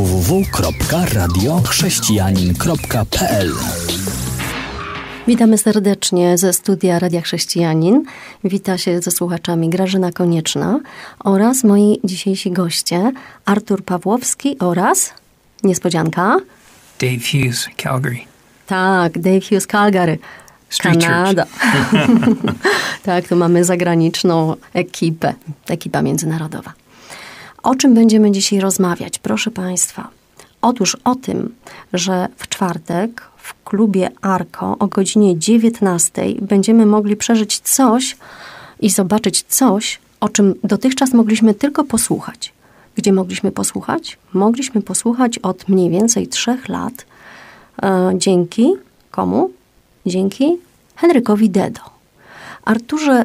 www.radiochrześcijanin.pl Witamy serdecznie ze studia Radia Chrześcijanin. Wita się ze słuchaczami Grażyna Konieczna oraz moi dzisiejsi goście Artur Pawłowski oraz niespodzianka Dave Hughes, Calgary. Tak, Dave Hughes Calgary. Street Kanada. tak, tu mamy zagraniczną ekipę, ekipa międzynarodowa. O czym będziemy dzisiaj rozmawiać? Proszę Państwa, otóż o tym, że w czwartek w klubie Arko o godzinie 19 będziemy mogli przeżyć coś i zobaczyć coś, o czym dotychczas mogliśmy tylko posłuchać. Gdzie mogliśmy posłuchać? Mogliśmy posłuchać od mniej więcej trzech lat e, dzięki komu? Dzięki Henrykowi Dedo. Arturze,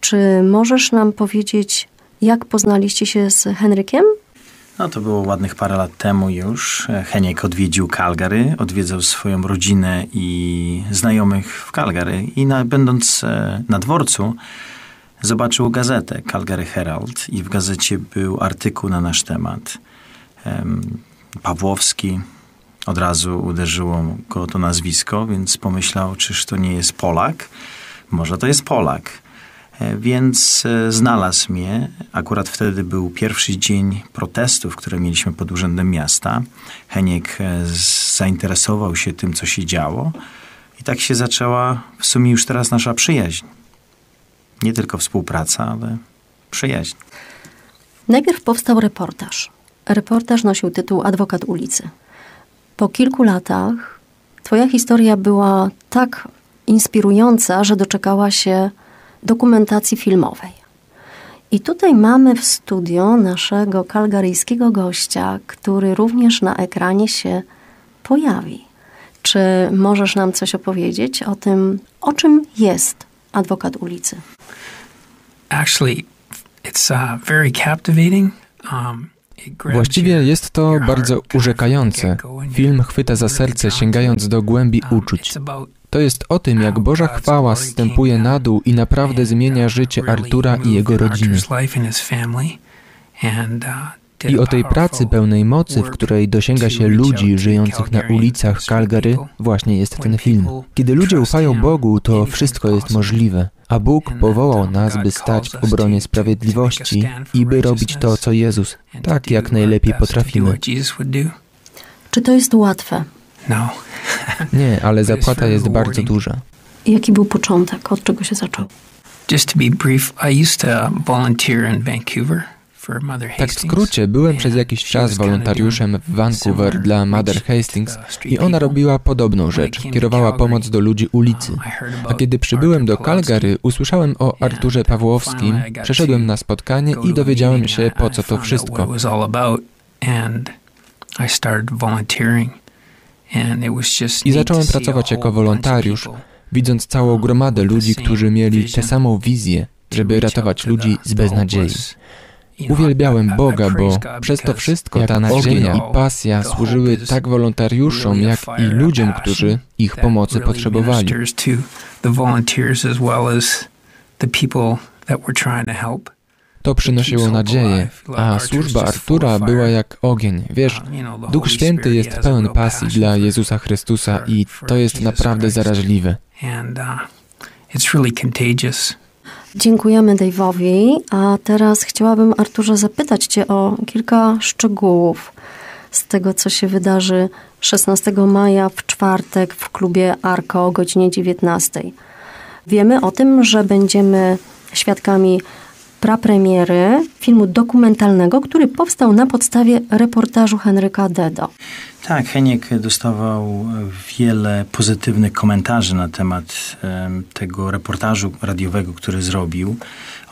czy możesz nam powiedzieć, jak poznaliście się z Henrykiem? No to było ładnych parę lat temu już. Heniek odwiedził Calgary, odwiedzał swoją rodzinę i znajomych w Calgary i na, będąc e, na dworcu zobaczył gazetę Calgary Herald i w gazecie był artykuł na nasz temat. Pawłowski, od razu uderzyło go to nazwisko, więc pomyślał, czyż to nie jest Polak? Może to jest Polak. E, więc e, znalazł mnie. Akurat wtedy był pierwszy dzień protestów, które mieliśmy pod Urzędem Miasta. Heniek e, zainteresował się tym, co się działo. I tak się zaczęła w sumie już teraz nasza przyjaźń. Nie tylko współpraca, ale przyjaźń. Najpierw powstał reportaż. Reportaż nosił tytuł Adwokat ulicy. Po kilku latach Twoja historia była tak inspirująca, że doczekała się dokumentacji filmowej. I tutaj mamy w studio naszego kalgaryjskiego gościa, który również na ekranie się pojawi. Czy możesz nam coś opowiedzieć o tym, o czym jest adwokat ulicy? Actually, it's uh, very captivating. Um, Właściwie jest to bardzo urzekające. Film chwyta za serce, sięgając do głębi uczuć. To jest o tym, jak Boża chwała zstępuje na dół i naprawdę zmienia życie Artura i jego rodziny. I o tej pracy pełnej mocy, w której dosięga się ludzi żyjących na ulicach Calgary, właśnie jest ten film. Kiedy ludzie ufają Bogu, to wszystko jest możliwe. A Bóg powołał nas, by stać w obronie sprawiedliwości i by robić to, co Jezus, tak jak najlepiej potrafimy. Czy to jest łatwe? No. Nie, ale zapłata jest bardzo duża. Jaki był początek? Od czego się zaczął? Just to be brief, I used to volunteer in Vancouver. Tak w skrócie, byłem przez jakiś czas wolontariuszem w Vancouver dla Mother Hastings i ona robiła podobną rzecz, kierowała pomoc do ludzi ulicy. A kiedy przybyłem do Calgary, usłyszałem o Arturze Pawłowskim, przeszedłem na spotkanie i dowiedziałem się, po co to wszystko. I zacząłem pracować jako wolontariusz, widząc całą gromadę ludzi, którzy mieli tę samą wizję, żeby ratować ludzi z beznadziei. Uwielbiałem Boga, bo przez to wszystko ta nadzieja i pasja służyły tak wolontariuszom, jak i ludziom, którzy ich pomocy potrzebowali. To przynosiło nadzieję, a służba Artura była jak ogień. Wiesz, Duch Święty jest pełen pasji dla Jezusa Chrystusa i to jest naprawdę zaraźliwe. Dziękujemy Dave'owi, a teraz chciałabym Arturze zapytać Cię o kilka szczegółów z tego, co się wydarzy 16 maja w czwartek w klubie Arko o godzinie 19. Wiemy o tym, że będziemy świadkami prapremiery filmu dokumentalnego, który powstał na podstawie reportażu Henryka Dedo. Tak, Heniek dostawał wiele pozytywnych komentarzy na temat um, tego reportażu radiowego, który zrobił.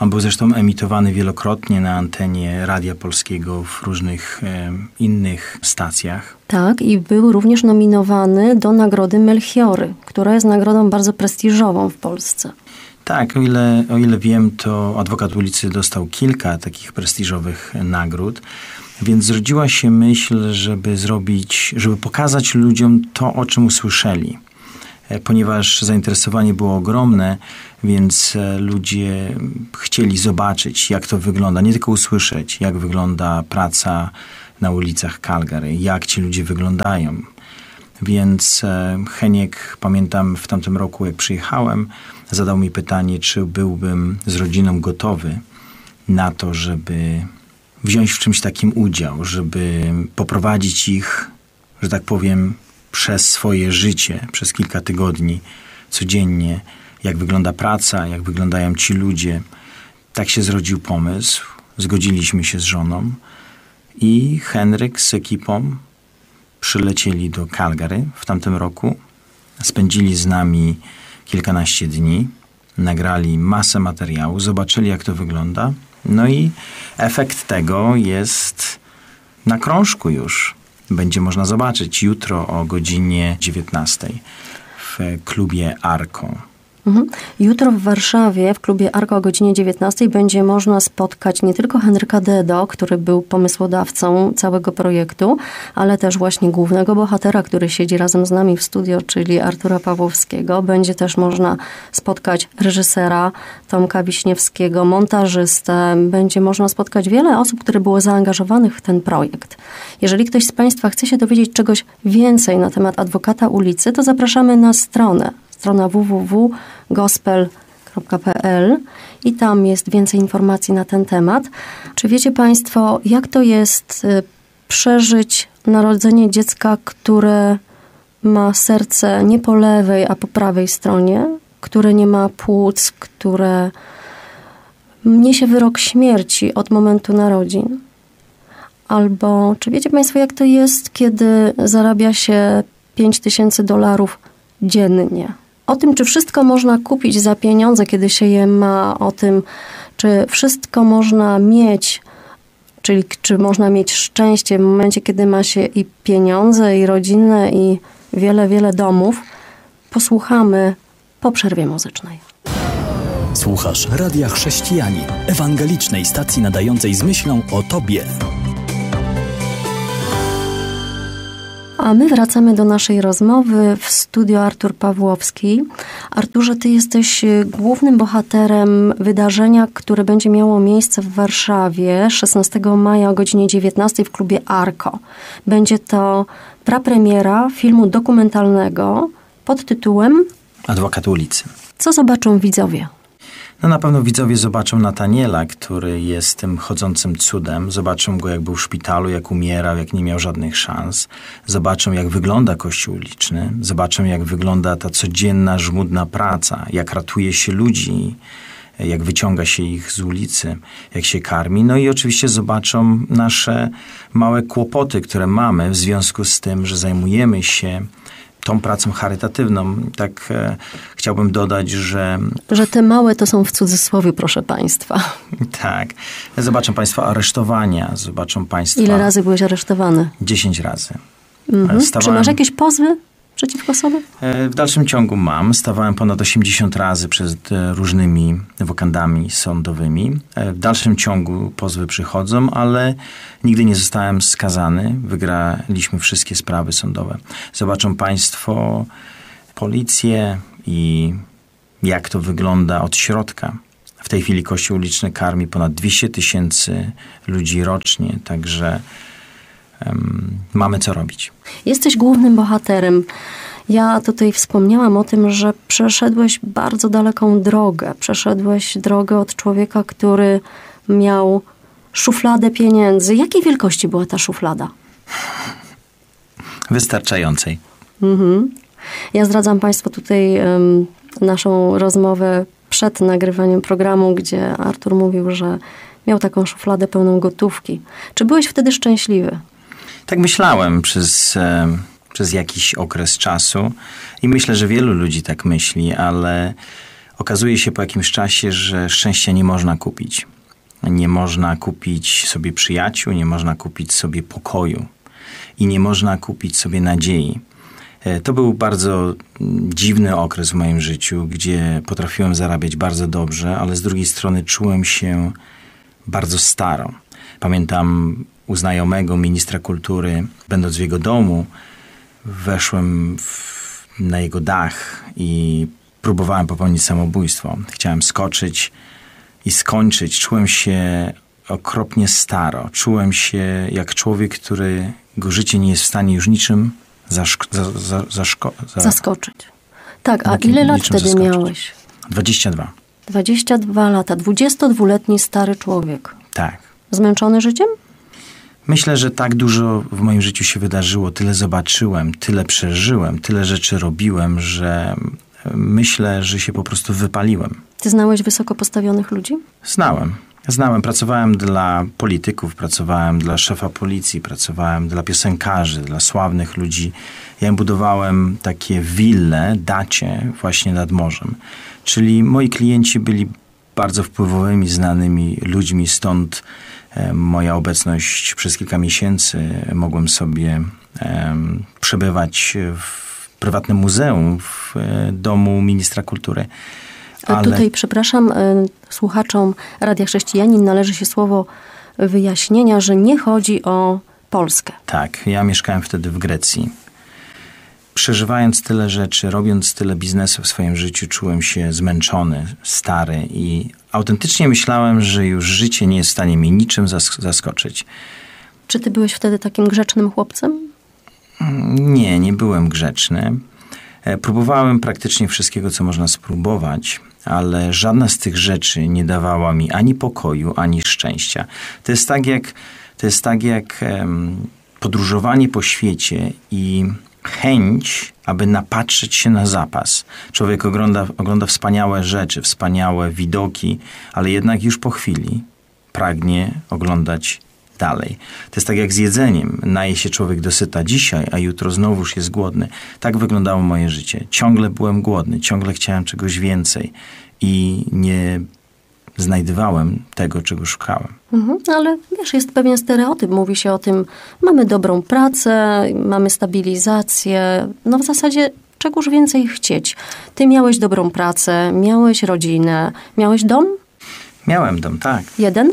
On był zresztą emitowany wielokrotnie na antenie Radia Polskiego w różnych um, innych stacjach. Tak, i był również nominowany do nagrody Melchiory, która jest nagrodą bardzo prestiżową w Polsce. Tak, o ile, o ile wiem, to adwokat ulicy dostał kilka takich prestiżowych nagród. Więc zrodziła się myśl, żeby zrobić, żeby pokazać ludziom to, o czym usłyszeli. E, ponieważ zainteresowanie było ogromne, więc e, ludzie chcieli zobaczyć, jak to wygląda, nie tylko usłyszeć, jak wygląda praca na ulicach Calgary, jak ci ludzie wyglądają. Więc e, Heniek, pamiętam w tamtym roku, jak przyjechałem, zadał mi pytanie, czy byłbym z rodziną gotowy na to, żeby wziąć w czymś takim udział, żeby poprowadzić ich, że tak powiem, przez swoje życie, przez kilka tygodni, codziennie, jak wygląda praca, jak wyglądają ci ludzie. Tak się zrodził pomysł. Zgodziliśmy się z żoną i Henryk z ekipą przylecieli do Calgary w tamtym roku. Spędzili z nami kilkanaście dni, nagrali masę materiału, zobaczyli jak to wygląda. No i efekt tego jest na krążku już. Będzie można zobaczyć jutro o godzinie 19 w klubie Arko. Mhm. Jutro w Warszawie w klubie Arko o godzinie 19 będzie można spotkać nie tylko Henryka Dedo, który był pomysłodawcą całego projektu, ale też właśnie głównego bohatera, który siedzi razem z nami w studio, czyli Artura Pawłowskiego. Będzie też można spotkać reżysera Tomka Wiśniewskiego, montażystę. Będzie można spotkać wiele osób, które było zaangażowanych w ten projekt. Jeżeli ktoś z Państwa chce się dowiedzieć czegoś więcej na temat adwokata ulicy, to zapraszamy na stronę strona www.gospel.pl i tam jest więcej informacji na ten temat. Czy wiecie Państwo, jak to jest y, przeżyć narodzenie dziecka, które ma serce nie po lewej, a po prawej stronie, które nie ma płuc, które niesie wyrok śmierci od momentu narodzin? Albo czy wiecie Państwo, jak to jest, kiedy zarabia się 5 tysięcy dolarów dziennie? O tym, czy wszystko można kupić za pieniądze, kiedy się je ma, o tym, czy wszystko można mieć, czyli czy można mieć szczęście w momencie, kiedy ma się i pieniądze, i rodzinę, i wiele, wiele domów, posłuchamy po przerwie muzycznej. Słuchasz Radia Chrześcijani, ewangelicznej stacji nadającej z myślą o Tobie. A my wracamy do naszej rozmowy w studio Artur Pawłowski. Arturze, ty jesteś y, głównym bohaterem wydarzenia, które będzie miało miejsce w Warszawie 16 maja o godzinie 19 w klubie Arko. Będzie to prapremiera filmu dokumentalnego pod tytułem Adwokat ulicy. Co zobaczą widzowie? No na pewno widzowie zobaczą Nataniela, który jest tym chodzącym cudem. Zobaczą go, jak był w szpitalu, jak umierał, jak nie miał żadnych szans. Zobaczą, jak wygląda kościół uliczny. Zobaczą, jak wygląda ta codzienna, żmudna praca, jak ratuje się ludzi, jak wyciąga się ich z ulicy, jak się karmi. No i oczywiście zobaczą nasze małe kłopoty, które mamy w związku z tym, że zajmujemy się tą pracą charytatywną. Tak e, chciałbym dodać, że... Że te małe to są w cudzysłowie, proszę Państwa. Tak. Zobaczą Państwo aresztowania, zobaczą Państwo... Ile razy byłeś aresztowany? Dziesięć razy. Mhm. Stawałem... Czy masz jakieś pozwy? Przeciwko sobie? E, w dalszym ciągu mam. Stawałem ponad 80 razy przed e, różnymi wokandami sądowymi. E, w dalszym ciągu pozwy przychodzą, ale nigdy nie zostałem skazany. Wygraliśmy wszystkie sprawy sądowe. Zobaczą Państwo policję i jak to wygląda od środka. W tej chwili Kościół uliczny karmi ponad 200 tysięcy ludzi rocznie, także mamy co robić. Jesteś głównym bohaterem. Ja tutaj wspomniałam o tym, że przeszedłeś bardzo daleką drogę. Przeszedłeś drogę od człowieka, który miał szufladę pieniędzy. Jakiej wielkości była ta szuflada? Wystarczającej. Mhm. Ja zdradzam Państwu tutaj um, naszą rozmowę przed nagrywaniem programu, gdzie Artur mówił, że miał taką szufladę pełną gotówki. Czy byłeś wtedy szczęśliwy? Tak myślałem przez, e, przez jakiś okres czasu i myślę, że wielu ludzi tak myśli, ale okazuje się po jakimś czasie, że szczęścia nie można kupić. Nie można kupić sobie przyjaciół, nie można kupić sobie pokoju i nie można kupić sobie nadziei. E, to był bardzo dziwny okres w moim życiu, gdzie potrafiłem zarabiać bardzo dobrze, ale z drugiej strony czułem się bardzo staro. Pamiętam u znajomego ministra kultury, będąc w jego domu, weszłem w, na jego dach i próbowałem popełnić samobójstwo. Chciałem skoczyć i skończyć. Czułem się okropnie staro. Czułem się jak człowiek, który go życie nie jest w stanie już niczym zaszko- za, za, zaszko- za, Zaskoczyć. Tak, a ile lat wtedy zaskoczyć. miałeś? 22. 22 lata. 22-letni stary człowiek. Tak. Zmęczony życiem? Myślę, że tak dużo w moim życiu się wydarzyło, tyle zobaczyłem, tyle przeżyłem, tyle rzeczy robiłem, że myślę, że się po prostu wypaliłem. Ty znałeś wysoko postawionych ludzi? Znałem. Znałem, pracowałem dla polityków, pracowałem dla szefa policji, pracowałem dla piosenkarzy, dla sławnych ludzi. Ja im budowałem takie wille, dacie właśnie nad morzem. Czyli moi klienci byli bardzo wpływowymi, znanymi ludźmi, stąd e, moja obecność przez kilka miesięcy mogłem sobie em, przebywać w prywatnym muzeum w e, domu ministra kultury. A tutaj, przepraszam, słuchaczom Radia Chrześcijanin należy się słowo wyjaśnienia, że nie chodzi o Polskę. Tak, ja mieszkałem wtedy w Grecji. Przeżywając tyle rzeczy, robiąc tyle biznesu w swoim życiu, czułem się zmęczony, stary i autentycznie myślałem, że już życie nie jest w stanie mnie niczym zask- zaskoczyć. Czy ty byłeś wtedy takim grzecznym chłopcem? Nie, nie byłem grzeczny. E, Próbowałem praktycznie wszystkiego, co można spróbować, ale żadna z tych rzeczy nie dawała mi ani pokoju, ani szczęścia. To jest tak jak, to jest tak jak podróżowanie po świecie i chęć, aby napatrzeć się na zapas. Człowiek ogląda, ogląda wspaniałe rzeczy, wspaniałe widoki, ale jednak już po chwili pragnie oglądać dalej. To jest tak jak z jedzeniem. Naje się człowiek dosyta dzisiaj, a jutro znowuż jest głodny. Tak wyglądało moje życie. Ciągle byłem głodny, ciągle chciałem czegoś więcej i nie znajdowałem tego, czego szukałem. Mhm, ale wiesz, jest pewien stereotyp. Mówi się o tym, mamy dobrą pracę, mamy stabilizację. No w zasadzie czegoż więcej chcieć. Ty miałeś dobrą pracę, miałeś rodzinę, miałeś dom? Miałem dom, tak. Jeden?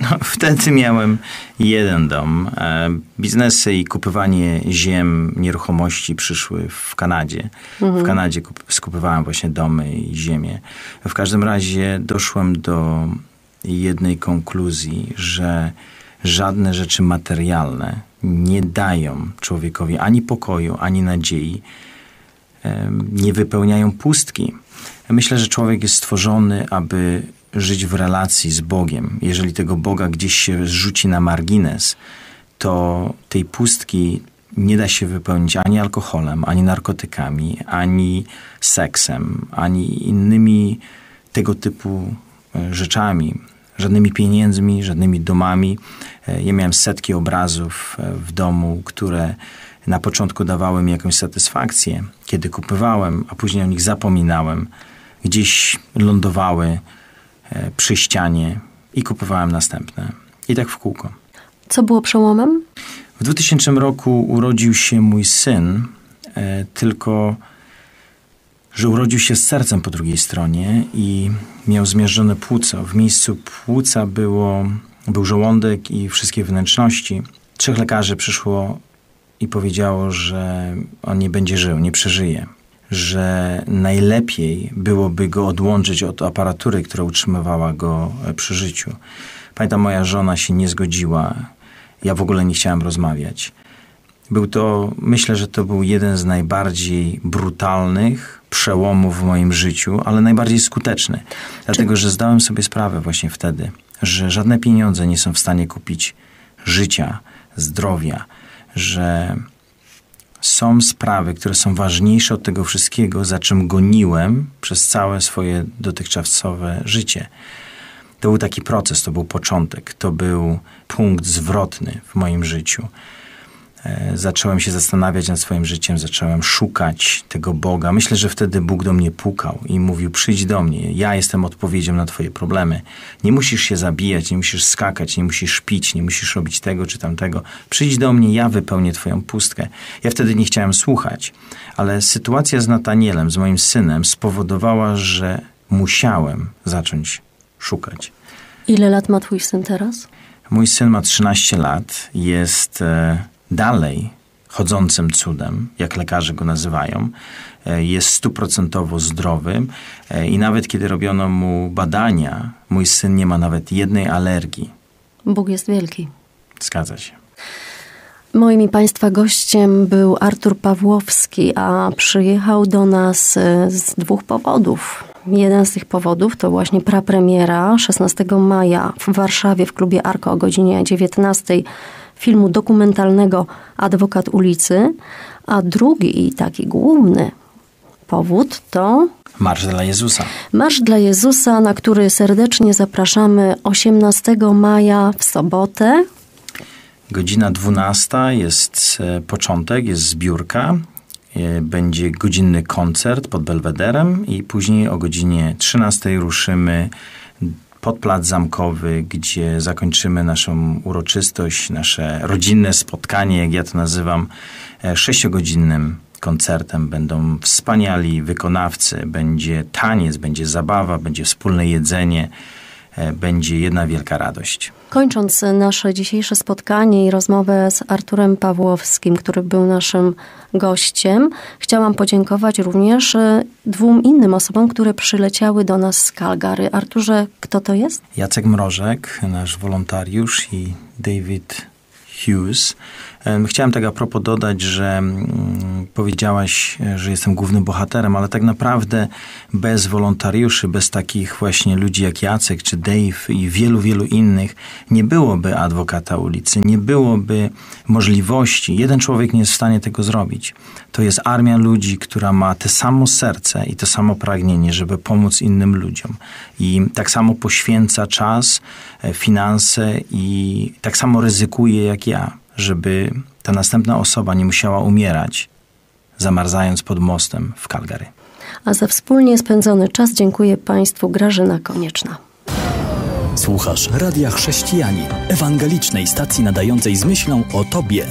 No, wtedy miałem jeden dom. E, biznesy i kupywanie ziem, nieruchomości przyszły w Kanadzie. W Kanadzie kup- skupywałem właśnie domy i ziemię. W każdym razie doszłem do jednej konkluzji, że żadne rzeczy materialne nie dają człowiekowi ani pokoju, ani nadziei, nie wypełniają pustki. Myślę, że człowiek jest stworzony, aby żyć w relacji z Bogiem. Jeżeli tego Boga gdzieś się zrzuci na margines, to tej pustki nie da się wypełnić ani alkoholem, ani narkotykami, ani seksem, ani innymi tego typu e, rzeczami, żadnymi pieniędzmi, żadnymi domami. E, Ja miałem setki obrazów e, w domu, które na początku dawały mi jakąś satysfakcję, kiedy kupywałem, a później o nich zapominałem. Gdzieś lądowały przy ścianie i kupowałem następne. I tak w kółko. Co było przełomem? W 2000 roku urodził się mój syn, e, tylko że urodził się z sercem po drugiej stronie i miał zmierzone płuco. W miejscu płuca było, był żołądek i wszystkie wnętrzności. Trzech lekarzy przyszło i powiedziało, że on nie będzie żył, nie przeżyje. Że najlepiej byłoby go odłączyć od aparatury, która utrzymywała go e, przy życiu. Pamiętam, moja żona się nie zgodziła. Ja w ogóle nie chciałem rozmawiać. Był to, myślę, że to był jeden z najbardziej brutalnych przełomów w moim życiu, ale najbardziej skuteczny. Dlatego, że zdałem sobie sprawę właśnie wtedy, że żadne pieniądze nie są w stanie kupić życia, zdrowia, że są sprawy, które są ważniejsze od tego wszystkiego, za czym goniłem przez całe swoje dotychczasowe życie. To był taki proces, to był początek, to był punkt zwrotny w moim życiu. E, Zacząłem się zastanawiać nad swoim życiem, zacząłem szukać tego Boga. Myślę, że wtedy Bóg do mnie pukał i mówił: Przyjdź do mnie, ja jestem odpowiedzią na Twoje problemy. Nie musisz się zabijać, nie musisz skakać, nie musisz pić, nie musisz robić tego czy tamtego. Przyjdź do mnie, ja wypełnię Twoją pustkę. Ja wtedy nie chciałem słuchać, ale sytuacja z Natanielem, z moim synem, spowodowała, że musiałem zacząć szukać. Ile lat ma twój syn teraz? Mój syn ma 13 lat, jest e, dalej chodzącym cudem, jak lekarze go nazywają. E, jest stuprocentowo zdrowy e, i nawet kiedy robiono mu badania, mój syn nie ma nawet jednej alergii. Bóg jest wielki. Zgadza się. Moim i Państwa gościem był Artur Pawłowski, a przyjechał do nas e, z dwóch powodów. Jeden z tych powodów to właśnie prapremiera 16 maja w Warszawie w klubie Arko o godzinie 19 filmu dokumentalnego Adwokat ulicy, a drugi i taki główny powód to Marsz dla Jezusa. Marsz dla Jezusa, na który serdecznie zapraszamy 18 maja w sobotę. Godzina 12 jest e, początek, jest zbiórka. E, będzie godzinny koncert pod Belwederem i później o godzinie 13 ruszymy pod Plac Zamkowy, gdzie zakończymy naszą uroczystość, nasze rodzinne spotkanie, jak ja to nazywam, e, sześciogodzinnym koncertem. Będą wspaniali wykonawcy, będzie taniec, będzie zabawa, będzie wspólne jedzenie, będzie jedna wielka radość. Kończąc nasze dzisiejsze spotkanie i rozmowę z Arturem Pawłowskim, który był naszym gościem, chciałam podziękować również e, dwóm innym osobom, które przyleciały do nas z Calgary. Arturze, kto to jest? Jacek Mrożek, nasz wolontariusz i David Hughes. Chciałem tak a propos dodać, że mm, powiedziałaś, że jestem głównym bohaterem, ale tak naprawdę bez wolontariuszy, bez takich właśnie ludzi jak Jacek czy Dave i wielu, wielu innych, nie byłoby adwokata ulicy, nie byłoby możliwości. Jeden człowiek nie jest w stanie tego zrobić. To jest armia ludzi, która ma te samo serce i to samo pragnienie, żeby pomóc innym ludziom. I tak samo poświęca czas, e, finanse i tak samo ryzykuje jak ja żeby ta następna osoba nie musiała umierać, zamarzając pod mostem w Calgary. A za wspólnie spędzony czas dziękuję Państwu Grażyna Konieczna. Słuchasz Radia Chrześcijani, ewangelicznej stacji nadającej z myślą o Tobie.